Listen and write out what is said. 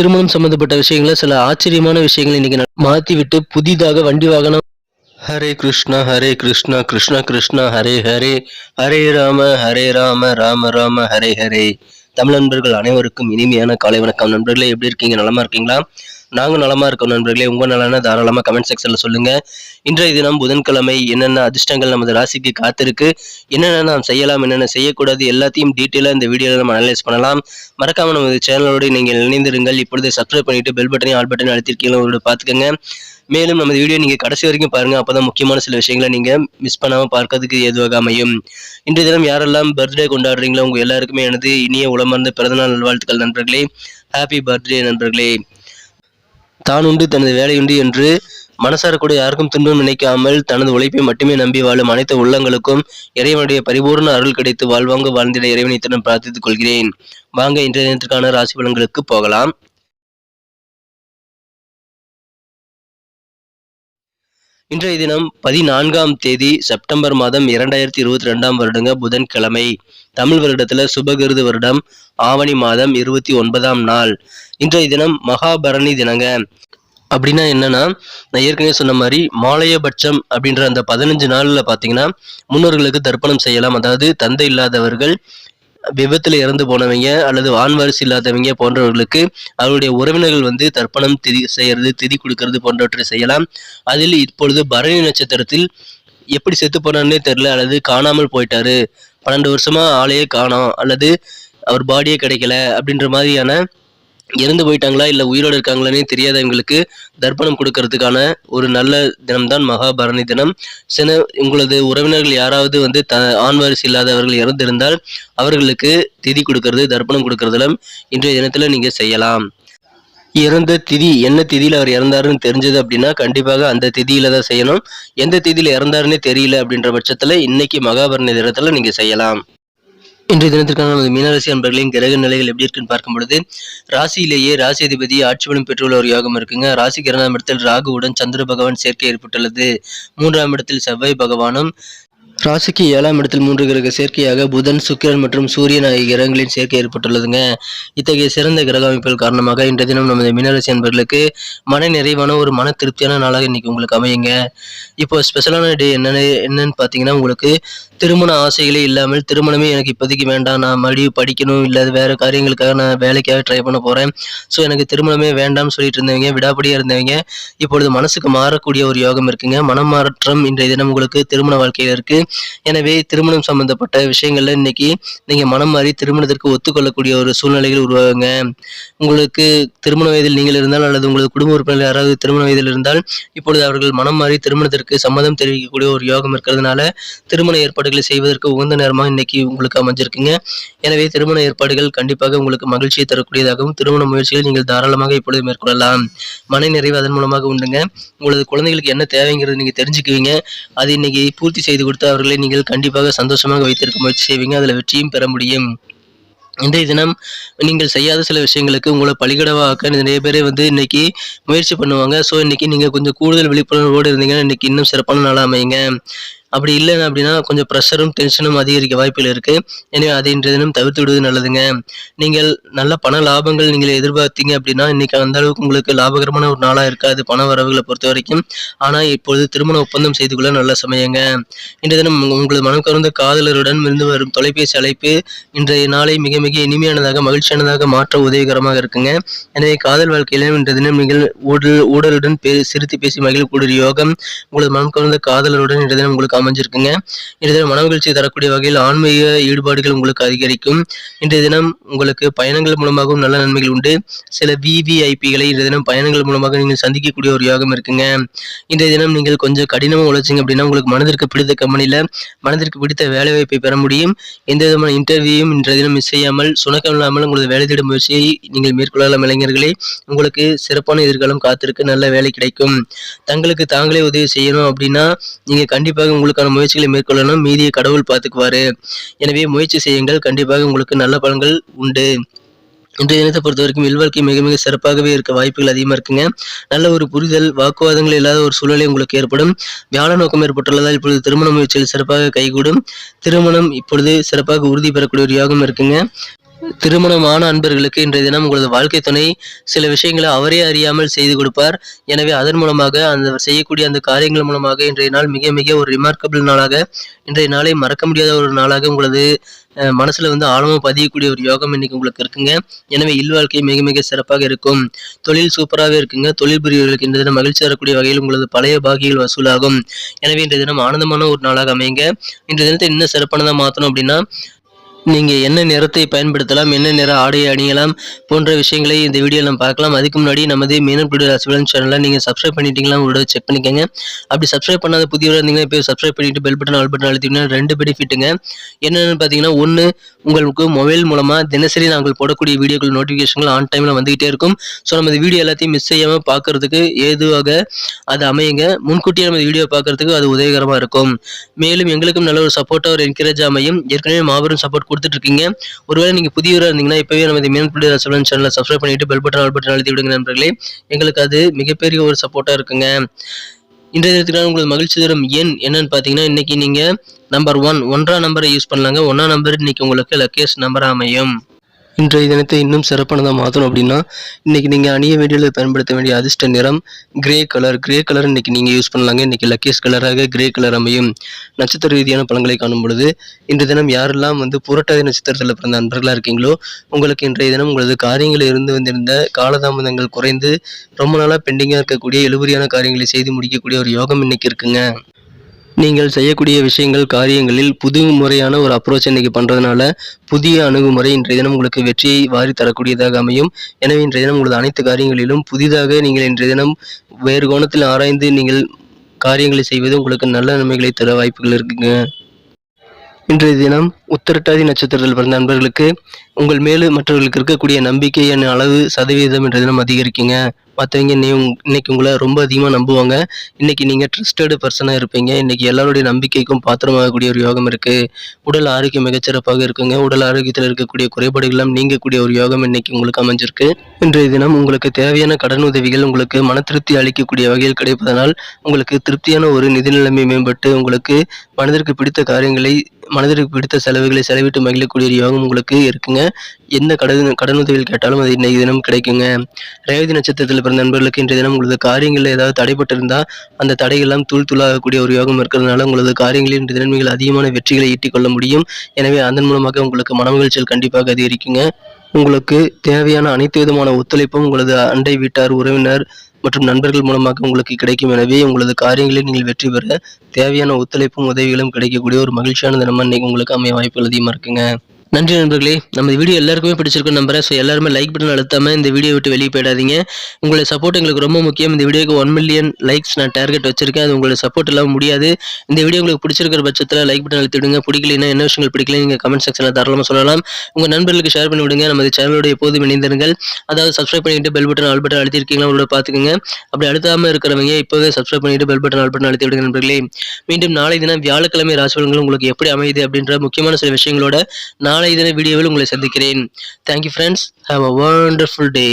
திருமணம் சம்பந்தப்பட்ட விஷயங்கள சில ஆச்சரியமான விஷயங்களை இன்னைக்கு நான் மாத்தி விட்டு புதிதாக வண்டி வாகனம். ஹரே கிருஷ்ணா ஹரே கிருஷ்ணா கிருஷ்ணா கிருஷ்ணா ஹரே ஹரே. ஹரே ராம ஹரே ராம ராம ராம ஹரே ஹரே. தமிழ் நண்பர்கள் அனைவருக்கும் இனிமையான காலை வணக்கம். நண்பர்களே எப்படி இருக்கீங்க? நலமா இருக்கீங்களா? நாங்கள் நலமாக இருக்கோம் நண்பர்களே. உங்கள் நலனை தாராளமாக கமெண்ட் செக்ஷனில் சொல்லுங்கள் இன்றைய தினம் புதன்கிழமை என்னென்ன அதிர்ஷ்டங்கள் நமது ராசிக்கு காத்திருக்கு என்னென்ன நாம் செய்யலாம் என்னென்ன செய்யக்கூடாது எல்லாத்தையும் டீட்டெயிலாக இந்த வீடியோவில் நம்ம அனலைஸ் பண்ணலாம். மறக்காமல் நமது சேனலோடு நீங்கள் இணைந்திருங்கள். இப்பொழுது சப்ஸ்கிரைப் பண்ணிவிட்டு பெல் பட்டனையும் ஆல் பட்டனையும் அழுத்திருக்கீங்களா பார்த்துக்கோங்க. மேலும் நமது வீடியோ நீங்கள் கடைசி வரைக்கும் பாருங்கள் அப்போ தான் முக்கியமான சில விஷயங்களை நீங்கள் மிஸ் பண்ணாமல் பார்க்கறதுக்கு ஏதுவாக அமையும். இன்றைய தினம் யாரெல்லாம் பர்த்டே கொண்டாடுறீங்களோ உங்கள் எல்லாருக்குமே எனது இனிய உளமர்ந்த பிறந்தநாள் நல்வாழ்த்துக்கள் நண்பர்களே. ஹாப்பி பர்த்டே நண்பர்களே. தான் உண்டு தனது வேலையுண்டு என்று மனசார கூட யாருக்கும் துன்பம் நினைக்காமல் தனது உழைப்பை மட்டுமே நம்பி வாழும் அனைத்து உள்ளங்களுக்கும் இறைவனுடைய பரிபூர்ண அருள் கிடைத்து வாழ்வாங்க வாழ்ந்திட இறைவனை தினம் பிரார்த்தித்துக் கொள்கிறேன். வாங்க இன்றைய தினத்திற்கான ராசி பலன்களுக்கு போகலாம். இன்றைய தினம் பதினான்காம் தேதி செப்டம்பர் மாதம் இரண்டாயிரத்தி இருபத்தி ரெண்டாம் வருடங்க புதன்கிழமை. தமிழ் வருடத்துல சுபகிருது வருடம் ஆவணி மாதம் இருபத்தி ஒன்பதாம் நாள். இன்றைய தினம் மகாபரணி தினங்க. அப்படின்னா என்னன்னா நான் ஏற்கனவே சொன்ன மாதிரி மாலையபட்சம் அப்படின்ற அந்த பதினஞ்சு நாள்ல பாத்தீங்கன்னா முன்னோர்களுக்கு தர்ப்பணம் செய்யலாம். அதாவது தந்தை இல்லாதவர்கள் விபத்தில் இறந்து போனவங்க அல்லது வான்வாரிசு இல்லாதவங்க போன்றவர்களுக்கு அவருடைய உறவினர்கள் வந்து தர்ப்பணம் திதி செய்யறது திதி கொடுக்கறது போன்றவற்றை செய்யலாம். அதில் இப்பொழுது பரணி நட்சத்திரத்தில் எப்படி செத்து போனார்னே தெரில அல்லது காணாமல் போயிட்டாரு. பன்னெண்டு வருஷமா ஆளையே காணோம். அல்லது அவர் பாடியே கிடைக்கல அப்படின்ற மாதிரியான இறந்து போயிட்டாங்களா இல்லை உயிரோடு இருக்காங்களானே தெரியாதவங்களுக்கு தர்ப்பணம் கொடுக்கறதுக்கான ஒரு நல்ல தினம்தான் மகாபரணி தினம். சில உங்களது உறவினர்கள் யாராவது வந்து த ஆண் வாரிசு இல்லாதவர்கள் இறந்திருந்தால் அவர்களுக்கு திதி கொடுக்கறது தர்ப்பணம் கொடுக்கறதுல இன்றைய தினத்தில் நீங்கள் செய்யலாம். இறந்த திதி என்ன திதியில் அவர் இறந்தாருன்னு தெரிஞ்சது அப்படின்னா கண்டிப்பாக அந்த திதியில தான் செய்யணும். எந்த திதியில் இறந்தாருன்னே தெரியல அப்படின்ற பட்சத்தில் இன்னைக்கு மகாபரணி தினத்தில் நீங்கள் செய்யலாம். இன்றைய தினத்திற்கான நமது மீனராசி அன்பர்களின் கிரக நிலைகள் எப்படி இருக்குன்னு பார்க்கும் பொழுது ராசியிலேயே ராசி அதிபதி ஆட்சி பலம் பெற்றுள்ள ஒரு யோகம் இருக்குங்க. ராசிக்கு இரண்டாம் இடத்தில் ராகுவுடன் சந்திர பகவான் சேர்க்கை ஏற்பட்டுள்ளது. மூன்றாம் இடத்தில் செவ்வாய் பகவானும் ராசிக்கு ஏழாம் இடத்தில் மூன்று கிரக சேர்க்கையாக புதன் சுக்கிரன் மற்றும் சூரியன் ஆகிய கிரகங்களின் சேர்க்கை ஏற்பட்டுள்ளதுங்க. இத்தகைய சிறந்த கிரக அமைப்புகள் காரணமாக இன்றைய தினம் நமது மீனராசி என்பர்களுக்கு மன நிறைவான ஒரு மன திருப்தியான நாளாக இன்னைக்கு உங்களுக்கு அமையுங்க. இப்போ ஸ்பெஷலான டே என்னென்னு என்னன்னு பார்த்தீங்கன்னா உங்களுக்கு திருமண ஆசைகளே இல்லாமல் திருமணமே எனக்கு இப்போதைக்கு வேண்டாம். நான் மறுபடியும் படிக்கணும் இல்லை வேற காரியங்களுக்காக நான் வேலைக்காக ட்ரை பண்ண போகிறேன் ஸோ எனக்கு திருமணமே வேண்டாம்னு சொல்லிட்டு இருந்தவங்க விடாபடியாக இருந்தவங்க இப்பொழுது மனசுக்கு மாறக்கூடிய ஒரு யோகம் இருக்குங்க. மனம் மாற்றம் இன்றைய தினம் உங்களுக்கு திருமண வாழ்க்கையில் இருக்குது எனவே திருமணம் சம்பந்தப்பட்ட விஷயங்கள்ல இன்னைக்கு நீங்க மனம் மாறி திருமணத்திற்கு ஒத்துக்கொள்ளக்கூடிய ஒரு சூழ்நிலைகள் உருவாகுங்க. உங்களுக்கு திருமண வயதில் நீங்கள் இருந்தால் அல்லது உங்களது குடும்ப உறுப்பினர் யாராவது திருமண வயதில் இருந்தால் இப்பொழுது அவர்கள் மனம் மாறி திருமணத்திற்கு சம்மதம் தெரிவிக்கக்கூடிய ஒரு யோகம் இருக்கிறதுனால திருமண ஏற்பாடுகளை செய்வதற்கு உகந்த நேரமாக இன்னைக்கு உங்களுக்கு அமைஞ்சிருக்குங்க. எனவே திருமண ஏற்பாடுகள் கண்டிப்பாக உங்களுக்கு மகிழ்ச்சியை தரக்கூடியதாகவும் திருமண முயற்சிகள் நீங்கள் தாராளமாக இப்பொழுது மேற்கொள்ளலாம். மன நிறைவு அதன் மூலமாக உண்டுங்க. உங்களது குழந்தைகளுக்கு என்ன தேவைங்கிறது நீங்க தெரிஞ்சுக்குவீங்க. அது இன்னைக்கு பூர்த்தி செய்து கொடுத்து அவர்களை நீங்கள் கண்டிப்பாக சந்தோஷமாக வைத்திருக்க முயற்சி செய்வீங்க அதில் வெற்றியும் பெற முடியும். இன்றைய தினம் நீங்கள் செய்யாத சில விஷயங்களுக்கு உங்களை பலிகடவாக்க நிறைய பேர் வந்து இன்னைக்கு முயற்சி பண்ணுவாங்க. ஸோ இன்னைக்கு நீங்கள் கொஞ்சம் கூடுதல் விழிப்புணர்வோடு இருந்தீங்கன்னா இன்னைக்கு இன்னும் சிறப்பான நாளாக அமையுங்க. அப்படி இல்லைன்னு அப்படின்னா கொஞ்சம் ப்ரெஷரும் டென்ஷனும் அதிகரிக்க வாய்ப்புகள் இருக்கு. எனவே அதை இன்றைய தினம் தவிர்த்து விடுவது நல்லதுங்க. நீங்கள் நல்ல பண லாபங்கள் நீங்கள் எதிர்பார்த்தீங்க அப்படின்னா இன்னைக்கு அந்த அளவுக்கு உங்களுக்கு லாபகரமான ஒரு நாளாக இருக்காது பண வரவுகளை பொறுத்த வரைக்கும். ஆனால் இப்பொழுது திருமண ஒப்பந்தம் செய்து கொள்ள நல்ல சமயங்க. இன்றைய தினம் உங்களது மனம் கவர்ந்த காதலருடன் இருந்து வரும் தொலைபேசி அழைப்பு இன்றைய நாளை மிக மிக இனிமையானதாக மகிழ்ச்சியானதாக மாற்ற உதவிகரமாக இருக்குங்க. எனவே காதல் வாழ்க்கையிலும் இன்றைய தினம் நீங்கள் ஊடல் ஊடலுடன் பே சிரித்து பேசி மகிழக்கூடிய யோகம் உங்களது மனம் கவர்ந்த காதலருடன் இன்றைய தினம் உங்களுக்கு அமைஞ்சிருக்குங்க. இன்றைய தினம் மனமகிழ்ச்சி தரக்கூடிய வகையில் ஆன்மீக ஈடுபாடுகள் உங்களுக்கு அதிகரிக்கும். இன்றைய தினம் உங்களுக்கு பயணங்கள் மூலமாகவும் நல்ல நன்மைகள் உண்டு. சில விவிஐபிகளை இன்றைய தினம் பயணங்கள் மூலமாக நீங்கள் சந்திக்கக்கூடிய ஒரு யோகம் இருக்குங்க. இன்றைய தினம் நீங்கள் கொஞ்சம் கடினமாக உழைச்சிங்க அப்படின்னா உங்களுக்கு மனதிற்கு பிடித்த கம்பெனியில் மனதிற்கு பிடித்த வேலை வாய்ப்பை பெற முடியும். எந்த விதமான இன்டர்வியூவும் இன்றைய தினம் மிஸ் செய்யாமல் சுணக்கம் இல்லாமல் உங்களது வேலை தேடும் முயற்சியை நீங்கள் மேற்கொள்ளலாம் இளைஞர்களே. உங்களுக்கு சிறப்பான எதிர்காலம் காத்திருக்கு நல்ல வேலை கிடைக்கும். தங்களுக்கு தாங்களே உதவி செய்யணும் அப்படின்னா நீங்க கண்டிப்பாக உங்களுக்கு உங்களுக்கான முயற்சிகளை மேற்கொள்ளணும். மீதியை கடவுள் பார்த்துக்குவாரு. எனவே முயற்சி செய்யுங்கள். கண்டிப்பாக உங்களுக்கு நல்ல பலன்கள் உண்டு. இன்றைய தினத்தை பொறுத்த வரைக்கும் இல்வாழ்க்கை மிக மிக சிறப்பாகவே இருக்க வாய்ப்புகள் அதிகமாக இருக்குங்க. நல்ல ஒரு புரிதல் வாக்குவாதங்கள் இல்லாத ஒரு சூழ்நிலை உங்களுக்கு ஏற்படும். வியாழ நோக்கம் ஏற்பட்டுள்ளதால் இப்பொழுது திருமண முயற்சிகள் சிறப்பாக கைகூடும். திருமணம் இப்பொழுது சிறப்பாக உறுதி பெறக்கூடிய ஒரு யோகம் இருக்குங்க. திருமணமான அன்பர்களுக்கு இன்றைய தினம் உங்களது வாழ்க்கை துணை. சில விஷயங்களை அவரே அறியாமல் செய்து கொடுப்பார். எனவே அதன் மூலமாக அந்த செய்யக்கூடிய அந்த காரியங்கள் மூலமாக இன்றைய நாள் மிக மிக ஒரு ரிமார்க்கபிள் நாளாக இன்றைய நாளை மறக்க முடியாத ஒரு நாளாக உங்களது மனசுல வந்து ஆழமாக பதியக்கூடிய ஒரு யோகம் இன்னைக்கு உங்களுக்கு இருக்குங்க. எனவே இல்வாழ்க்கை மிக மிக சிறப்பாக இருக்கும். தொழில் சூப்பராகவே இருக்குங்க. தொழில் புரியவர்களுக்கு இன்றைய தினம் மகிழ்ச்சி தரக்கூடிய வகையில் உங்களது பழைய பாகிகள் வசூலாகும். எனவே இன்றைய தினம் ஆனந்தமான ஒரு நாளாக அமைங்க இன்றைய தினத்தை இன்னும் சிறப்பானதாக மாற்றணும் அப்படின்னா நீங்கள் என்ன நிறத்தை பயன்படுத்தலாம் என்ன நிற ஆடையை அணியலாம் போன்ற விஷயங்களை இந்த வீடியோ நம்ம பார்க்கலாம். அதுக்கு முன்னாடி நமது மீனன் ராசிபலன் சேனலை நீங்கள் சப்ஸ்கிரைப் பண்ணிட்டீங்களா உங்களோட செக் பண்ணிக்கோங்க. அப்படி சப்ஸ்கிரைப் பண்ணாத புதியவராக இருந்தீங்கன்னா இப்போ சப்ஸ்கிரைப் பண்ணிட்டு பெல் பட்டன் ஆல் பட்டன் அழுத்திங்கன்னா ரெண்டு பெனிஃபிட்டுங்க என்னென்னு பார்த்தீங்கன்னா ஒன்று உங்களுக்கு மொபைல் மூலமாக தினசரி நாங்கள் போடக்கூடிய வீடியோக்கள் நோட்டிஃபிகேஷன்கள் ஆன் டைமில் வந்துகிட்டே இருக்கும். ஸோ நம்ம வீடியோ எல்லாத்தையும் மிஸ் செய்யாமல் பார்க்கறதுக்கு ஏதுவாக அது அமையுங்க. முன்கூட்டியே நம்ம வீடியோ பார்க்கறதுக்கு அது உதவிகரமாக இருக்கும். மேலும் எங்களுக்கும் நல்ல ஒரு சப்போர்ட்டாக ஒரு என்கரேஜ் அமையும். ஏற்கனவே மாபெரும் சப்போர்ட் கொடுத்துட்டு இருக்கீங்க ஒருவேளை நீங்க புதியவராக இருந்தீங்கன்னா இப்பவே நம்ம இந்த மீன் புள்ளி ரசவலன் சேனலை சப்ஸ்கிரைப் பண்ணிட்டு பெல் பட்டன் ஆல் பட்டன் அழுத்தி விடுங்க நண்பர்களே. எங்களுக்கு அது மிகப்பெரிய ஒரு சப்போர்ட்டா இருக்குங்க. இன்றைய தினத்துக்கான உங்களுக்கு மகிழ்ச்சி தரும் எண் என்னன்னு பார்த்தீங்கன்னா இன்னைக்கு நீங்க நம்பர் ஒன் ஒன்றாம் நம்பரை யூஸ் பண்ணலாங்க. ஒன்றாம் நம்பர் இன்னைக்கு உங்களுக்கு லக்கேஸ் நம்பர் அமையும். இன்றைய தினத்தை இன்னும் சிறப்பானதாக மாற்றணும் அப்படின்னா இன்னைக்கு நீங்கள் அணிய வேண்டியதில் பயன்படுத்த வேண்டிய அதிர்ஷ்ட நிறம் கிரே கலர் கிரே கலர் இன்றைக்கி நீங்கள் யூஸ் பண்ணலாங்க. இன்றைக்கி லக்கேஸ் கலராக கிரே கலர் அமையும். நட்சத்திர ரீதியான பலன்களை காணும் பொழுது இன்றைய தினம் யாரெல்லாம் வந்து புரட்டாதி நட்சத்திரத்தில் பிறந்த நண்பர்களாக இருக்கீங்களோ உங்களுக்கு இன்றைய தினம் உங்களது காரியங்களில் இருந்து வந்திருந்த காலதாமதங்கள் குறைந்து ரொம்ப நாளாக பெண்டிங்காக இருக்கக்கூடிய எழுபறியான காரியங்களை செய்து முடிக்கக்கூடிய ஒரு யோகம் இன்னைக்கு இருக்குங்க. நீங்கள் செய்யக்கூடிய விஷயங்கள் காரியங்களில் புது முறையான ஒரு அப்ரோச் இன்னைக்கு பண்ணுறதுனால புதிய அணுகுமுறை இன்றைய தினம் உங்களுக்கு வெற்றியை வாரி தரக்கூடியதாக அமையும். எனவே இன்றைய தினம் உங்களது அனைத்து காரியங்களிலும் புதிதாக நீங்கள் இன்றைய தினம் வேறு கோணத்தில் ஆராய்ந்து நீங்கள் காரியங்களை செய்வது உங்களுக்கு நல்ல நன்மைகளை தர வாய்ப்புகள் இருக்குங்க. இன்றைய தினம் உத்தரட்டாதி நட்சத்திரத்தில் பிறந்த நண்பர்களுக்கு உங்கள் மேலு மற்றவர்களுக்கு இருக்கக்கூடிய நம்பிக்கையான அளவு சதவீதம் இன்றைய தினம் அதிகரிக்குங்க. மற்றவங்க இன்னை இன்னைக்கு உங்களை ரொம்ப அதிகமாக நம்புவாங்க. இன்னைக்கு நீங்கள் ட்ரஸ்டடு பர்சனாக இருப்பீங்க. இன்னைக்கு எல்லாருடைய நம்பிக்கைக்கும் பாத்திரமாகக்கூடிய ஒரு யோகம் இருக்குது உடல் ஆரோக்கியம் மிகச்சிறப்பாக இருக்குங்க. உடல் ஆரோக்கியத்தில் இருக்கக்கூடிய குறைபாடுகள்லாம் நீங்கக்கூடிய ஒரு யோகம் இன்னைக்கு உங்களுக்கு அமைஞ்சிருக்கு. இன்றைய தினம் உங்களுக்கு தேவையான கடன் உதவிகள் உங்களுக்கு மன திருப்தி அளிக்கக்கூடிய வகையில் கிடைப்பதனால் உங்களுக்கு திருப்தியான ஒரு நிதி நிலைமை மேம்பட்டு உங்களுக்கு மனதிற்கு பிடித்த காரியங்களை மனதிற்கு பிடித்த செலவுகளை செலவிட்டு மகிழக்கூடிய ஒரு யோகம் உங்களுக்கு இருக்குங்க. எந்த கடன் கடனுதவிகள் கேட்டாலும் அது இன்னைக்கு தினம் கிடைக்குங்க. ரேவதி நட்சத்திரத்தில் பிறந்த நண்பர்களுக்கு இன்றைய தினம் உங்களது காரியங்களில் ஏதாவது தடைப்பட்டிருந்தால் அந்த தடைகள்லாம் தூள் தூளாகக்கூடிய ஒரு யோகம் இருக்கிறதுனால உங்களது காரியங்களில் இன்றைய தினம் நீங்கள் அதிகமான வெற்றிகளை ஈட்டிக்கொள்ள முடியும். எனவே அதன் மூலமாக உங்களுக்கு மனமகிழ்ச்சிகள் கண்டிப்பாக அதிகரிக்குங்க. உங்களுக்கு தேவையான அனைத்து விதமான ஒத்துழைப்பும் உங்களது அண்டை வீட்டார் உறவினர் மற்றும் நண்பர்கள் மூலமாக உங்களுக்கு கிடைக்கும். எனவே உங்களது காரியங்களில் நீங்கள் வெற்றி பெற தேவையான ஒத்துழைப்பும் உதவிகளும் கிடைக்கக்கூடிய ஒரு மகிழ்ச்சியான தினமாக இன்னைக்கு உங்களுக்கு அமைய வாய்ப்புகள் அதிகமாக இருக்குங்க. நன்றி நண்பர்களே. நம்ம வீடியோ எல்லாருக்குமே பிடிச்சிருக்கும் நம்புறேன். ஸோ எல்லாருமே லைக் பட்டன் அழுத்தாம இந்த வீடியோ விட்டு வெளியே போயிடாதீங்க. உங்களுடைய சப்போர்ட் எங்களுக்கு ரொம்ப முக்கியம். இந்த வீடியோக்கு ஒன் மில்லியன் லைக்ஸ் நான் டார்கெட் வச்சிருக்கேன். அது உங்களுடைய சப்போர்ட் இல்லாமல் முடியாது. இந்த வீடியோ உங்களுக்கு பிடிச்சிருக்கிற பட்சத்தில் லைக் பட்டன் அழுத்தி விடுங்க. பிடிக்கலைன்னா என்ன விஷயங்கள் பிடிக்கல நீங்கள் கமெண்ட் செக்ஷனில் தாராளமாக சொல்லலாம். உங்கள் நண்பர்களுக்கு ஷேர் பண்ணி விடுங்க. நமது சேனலோட எப்போதும் இணைந்திருங்கள். அதாவது சப்ஸ்கிரைப் பண்ணிட்டு பெல் பட்டன் ஆல் பட்டன் அழுத்திருக்கீங்களா உங்களோட பார்த்துக்கோங்க. அப்படி அழுத்தாமல் இருக்கிறவங்க இப்போவே சப்ஸ்கிரைப் பண்ணிட்டு பெல் பட்டன் ஆல் பட்டன் அழுத்தி விடுங்க நண்பர்களே. மீண்டும் நாளை தினம் வியாழக்கிழமை ராசிபலன்கள் உங்களுக்கு எப்படி அமையுது அப்படின்ற முக்கியமான சில விஷயங்களோட நாளை தின வீடியோவில் உங்களை சந்திக்கிறேன். Thank you friends have a wonderful day